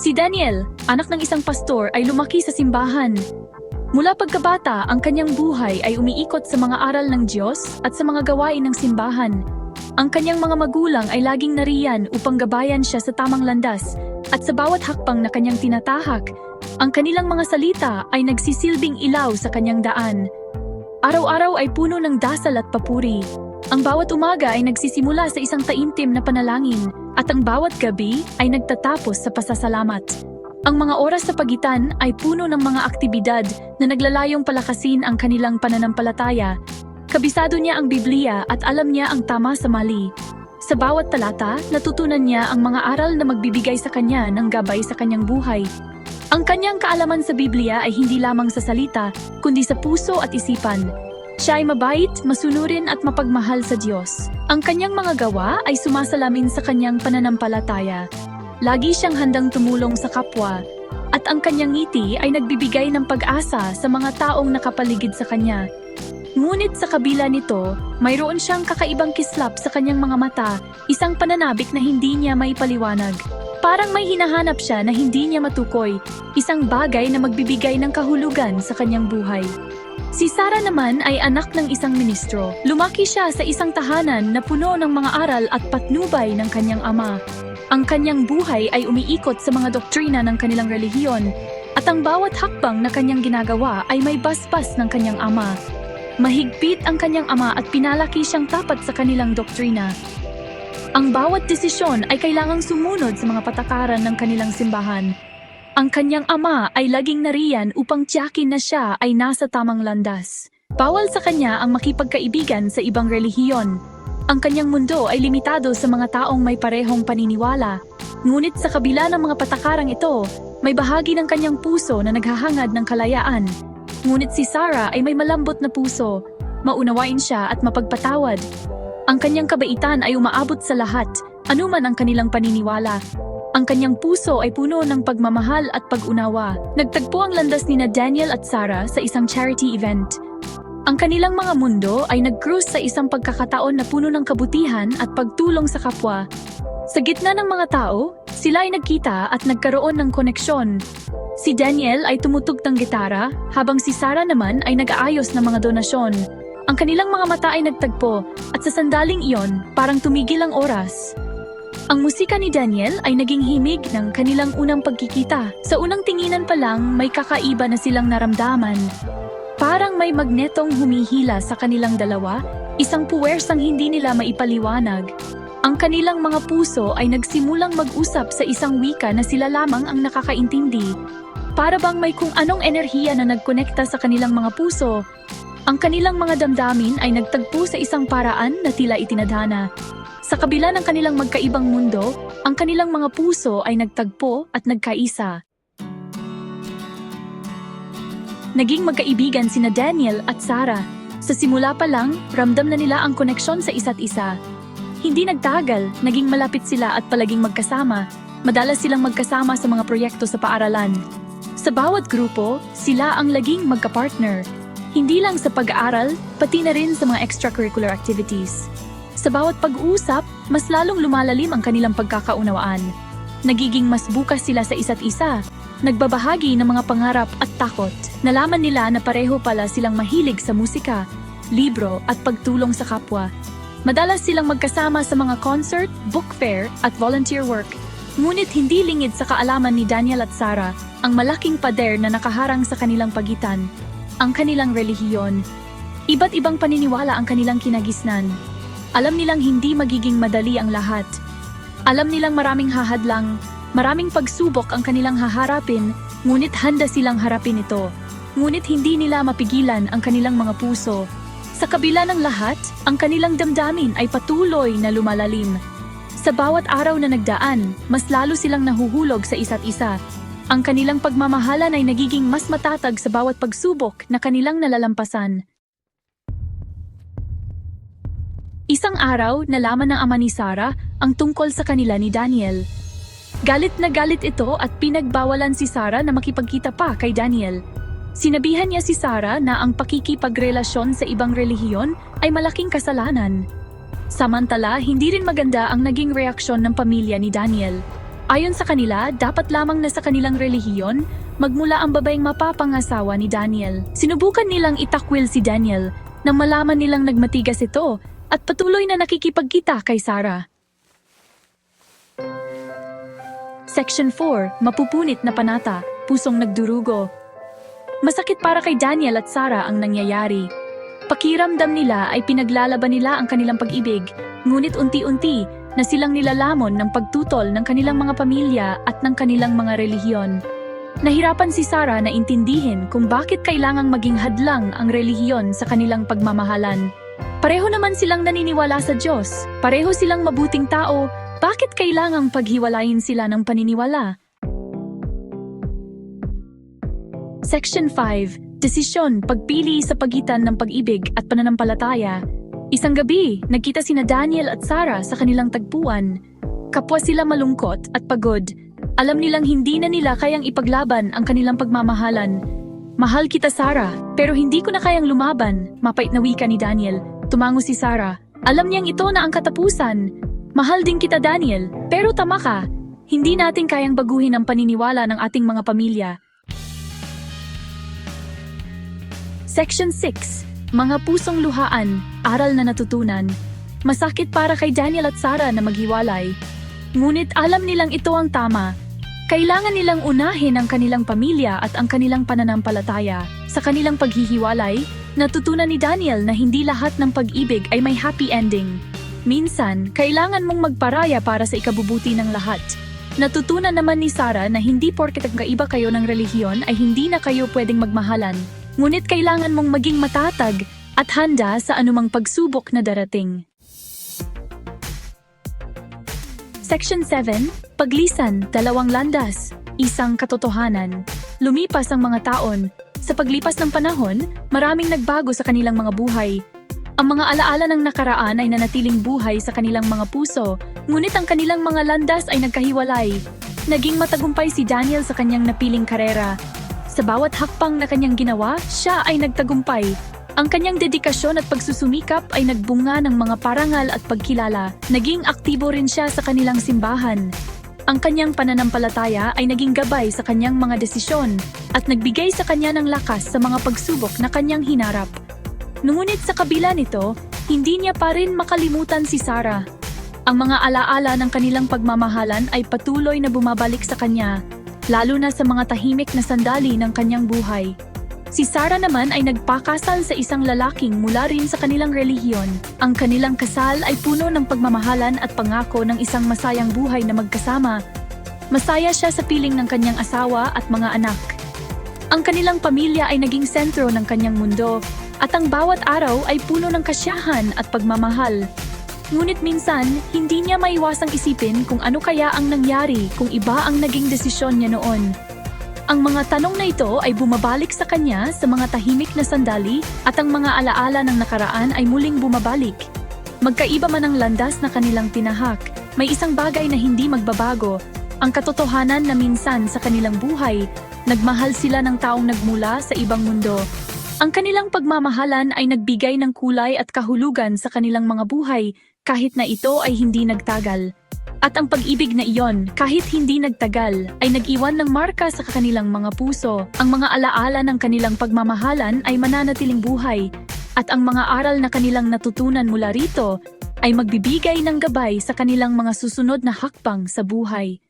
Si Daniel, anak ng isang pastor, ay lumaki sa simbahan. Mula pagkabata, ang kanyang buhay ay umiikot sa mga aral ng Diyos at sa mga gawain ng simbahan. Ang kanyang mga magulang ay laging nariyan upang gabayan siya sa tamang landas at sa bawat hakbang na kanyang tinatahak, ang kanilang mga salita ay nagsisilbing ilaw sa kanyang daan. Araw-araw ay puno ng dasal at papuri. Ang bawat umaga ay nagsisimula sa isang taimtim na panalangin at ang bawat gabi ay nagtatapos sa pasasalamat. Ang mga oras sa pagitan ay puno ng mga aktibidad na naglalayong palakasin ang kanilang pananampalataya. Kabisado niya ang Biblia at alam niya ang tama sa mali. Sa bawat talata, natutunan niya ang mga aral na magbibigay sa kanya ng gabay sa kanyang buhay. Ang kanyang kaalaman sa Biblia ay hindi lamang sa salita, kundi sa puso at isipan. Siya ay mabait, masunurin at mapagmahal sa Diyos. Ang kanyang mga gawa ay sumasalamin sa kanyang pananampalataya. Lagi siyang handang tumulong sa kapwa, at ang kanyang ngiti ay nagbibigay ng pag-asa sa mga taong nakapaligid sa kanya. Ngunit sa kabila nito, mayroon siyang kakaibang kislap sa kanyang mga mata, isang pananabik na hindi niya maipaliwanag. Parang may hinahanap siya na hindi niya matukoy, isang bagay na magbibigay ng kahulugan sa kanyang buhay. Si Sarah naman ay anak ng isang ministro. Lumaki siya sa isang tahanan na puno ng mga aral at patnubay ng kanyang ama. Ang kanyang buhay ay umiikot sa mga doktrina ng kanilang relihiyon, at ang bawat hakbang na kanyang ginagawa ay may basbas ng kanyang ama. Mahigpit ang kanyang ama at pinalaki siyang tapat sa kanilang doktrina. Ang bawat desisyon ay kailangang sumunod sa mga patakaran ng kanilang simbahan. Ang kanyang ama ay laging nariyan upang tiyakin na siya ay nasa tamang landas. Bawal sa kanya ang makipagkaibigan sa ibang relihiyon. Ang kanyang mundo ay limitado sa mga taong may parehong paniniwala. Ngunit sa kabila ng mga patakarang ito, may bahagi ng kanyang puso na naghahangad ng kalayaan. Ngunit si Sarah ay may malambot na puso, maunawain siya at mapagpatawad. Ang kanyang kabaitan ay umaabot sa lahat, anuman ang kanilang paniniwala. Ang kanyang puso ay puno ng pagmamahal at pag-unawa. Nagtagpo ang landas ni na Daniel at Sarah sa isang charity event. Ang kanilang mga mundo ay nag-cruise sa isang pagkakataon na puno ng kabutihan at pagtulong sa kapwa. Sa gitna ng mga tao, sila ay nagkita at nagkaroon ng koneksyon. Si Daniel ay tumutug ng gitara, habang si Sarah naman ay nag-aayos ng mga donasyon. Ang kanilang mga mata ay nagtagpo, at sa sandaling iyon, parang tumigil ang oras. Ang musika ni Daniel ay naging himig ng kanilang unang pagkikita. Sa unang tinginan pa lang, may kakaiba na silang naramdaman. Parang may magnetong humihila sa kanilang dalawa, isang puwersang hindi nila maipaliwanag. Ang kanilang mga puso ay nagsimulang mag-usap sa isang wika na sila lamang ang nakakaintindi. Para bang may kung anong enerhiya na nagkonekta sa kanilang mga puso. Ang kanilang mga damdamin ay nagtagpo sa isang paraan na tila itinadhana. Sa kabila ng kanilang magkaibang mundo, ang kanilang mga puso ay nagtagpo at nagkaisa. Naging magkaibigan sina Daniel at Sarah. Sa simula pa lang, ramdam na nila ang koneksyon sa isa't isa. Hindi nagtagal, naging malapit sila at palaging magkasama. Madalas silang magkasama sa mga proyekto sa paaralan. Sa bawat grupo, sila ang laging magka-partner. Hindi lang sa pag-aaral, pati na rin sa mga extracurricular activities. Sa bawat pag-uusap, mas lalong lumalalim ang kanilang pagkakaunawaan. Nagiging mas bukas sila sa isa't isa. Nagbabahagi ng mga pangarap at takot. Nalaman nila na pareho pala silang mahilig sa musika, libro at pagtulong sa kapwa. Madalas silang magkasama sa mga concert, book fair at volunteer work. Ngunit hindi lingid sa kaalaman ni Daniel at Sarah ang malaking pader na nakaharang sa kanilang pagitan, ang kanilang relihiyon. Iba't ibang paniniwala ang kanilang kinagisnan. Alam nilang hindi magiging madali ang lahat. Alam nilang maraming hahadlang, maraming pagsubok ang kanilang haharapin, ngunit handa silang harapin ito. Ngunit hindi nila mapigilan ang kanilang mga puso. Sa kabila ng lahat, ang kanilang damdamin ay patuloy na lumalalim. Sa bawat araw na nagdaan, mas lalo silang nahuhulog sa isa't isa. Ang kanilang pagmamahalan ay nagiging mas matatag sa bawat pagsubok na kanilang nalalampasan. Isang araw, nalaman ng ama ni Sarah ang tungkol sa kanila ni Daniel. Galit na galit ito at pinagbawalan si Sarah na makipagkita pa kay Daniel. Sinabihan niya si Sarah na ang pakikipagrelasyon sa ibang relihiyon ay malaking kasalanan. Samantala, hindi rin maganda ang naging reaksyon ng pamilya ni Daniel. Ayon sa kanila, dapat lamang na sa kanilang relihiyon, magmula ang babaeng mapapangasawa ni Daniel. Sinubukan nilang itakwil si Daniel nang malaman nilang nagmatigas ito at patuloy na nakikipagkita kay Sarah. Section 4, Mapupunit na Panata, Pusong Nagdurugo. Masakit para kay Daniel at Sarah ang nangyayari. Pakiramdam nila ay pinaglalaban nila ang kanilang pag-ibig, ngunit unti-unti na silang nilalamon ng pagtutol ng kanilang mga pamilya at ng kanilang mga relihiyon. Nahirapan si Sarah na intindihin kung bakit kailangang maging hadlang ang relihiyon sa kanilang pagmamahalan. Pareho naman silang naniniwala sa Diyos, pareho silang mabuting tao, bakit kailangang paghiwalayin sila ng paniniwala? Section 5. Desisyon, pagpili sa pagitan ng pag-ibig at pananampalataya. Isang gabi, nagkita sina Daniel at Sarah sa kanilang tagpuan. Kapwa sila malungkot at pagod. Alam nilang hindi na nila kayang ipaglaban ang kanilang pagmamahalan. Mahal kita, Sarah, pero hindi ko na kayang lumaban, mapait na wika ni Daniel. Tumango si Sarah. Alam niyang ito na ang katapusan. Mahal din kita, Daniel, pero tama ka. Hindi natin kayang baguhin ang paniniwala ng ating mga pamilya. Section 6. Mga pusong luhaan, aral na natutunan. Masakit para kay Daniel at Sarah na maghiwalay. Ngunit alam nilang ito ang tama. Kailangan nilang unahin ang kanilang pamilya at ang kanilang pananampalataya. Sa kanilang paghihiwalay, natutunan ni Daniel na hindi lahat ng pag-ibig ay may happy ending. Minsan, kailangan mong magparaya para sa ikabubuti ng lahat. Natutunan naman ni Sarah na hindi porket nagkaiba kayo ng relihiyon ay hindi na kayo pwedeng magmahalan. Ngunit kailangan mong maging matatag at handa sa anumang pagsubok na darating. Section 7, Paglisan, dalawang landas, isang katotohanan. Lumipas ang mga taon. Sa paglipas ng panahon, maraming nagbago sa kanilang mga buhay. Ang mga alaala ng nakaraan ay nanatiling buhay sa kanilang mga puso, ngunit ang kanilang mga landas ay nagkahiwalay. Naging matagumpay si Daniel sa kanyang napiling karera. Sa bawat hakbang na kanyang ginawa, siya ay nagtagumpay. Ang kanyang dedikasyon at pagsusumikap ay nagbunga ng mga parangal at pagkilala. Naging aktibo rin siya sa kanilang simbahan. Ang kanyang pananampalataya ay naging gabay sa kanyang mga desisyon at nagbigay sa kanya ng lakas sa mga pagsubok na kanyang hinarap. Ngunit sa kabila nito, hindi niya pa rin makalimutan si Sarah. Ang mga alaala ng kanilang pagmamahalan ay patuloy na bumabalik sa kanya, lalo na sa mga tahimik na sandali ng kanyang buhay. Si Sarah naman ay nagpakasal sa isang lalaking mula rin sa kanilang relihiyon. Ang kanilang kasal ay puno ng pagmamahalan at pangako ng isang masayang buhay na magkasama. Masaya siya sa piling ng kanyang asawa at mga anak. Ang kanilang pamilya ay naging sentro ng kanyang mundo at ang bawat araw ay puno ng kasiyahan at pagmamahal. Ngunit minsan, hindi niya maiwasang isipin kung ano kaya ang nangyari kung iba ang naging desisyon niya noon. Ang mga tanong na ito ay bumabalik sa kanya sa mga tahimik na sandali at ang mga alaala ng nakaraan ay muling bumabalik. Magkaiba man ang landas na kanilang tinahak, may isang bagay na hindi magbabago, ang katotohanan na minsan sa kanilang buhay, nagmahal sila ng taong nagmula sa ibang mundo. Ang kanilang pagmamahalan ay nagbigay ng kulay at kahulugan sa kanilang mga buhay kahit na ito ay hindi nagtagal. At ang pag-ibig na iyon, kahit hindi nagtagal, ay nag-iwan ng marka sa kanilang mga puso. Ang mga alaala ng kanilang pagmamahalan ay mananatiling buhay, at ang mga aral na kanilang natutunan mula rito ay magbibigay ng gabay sa kanilang mga susunod na hakbang sa buhay.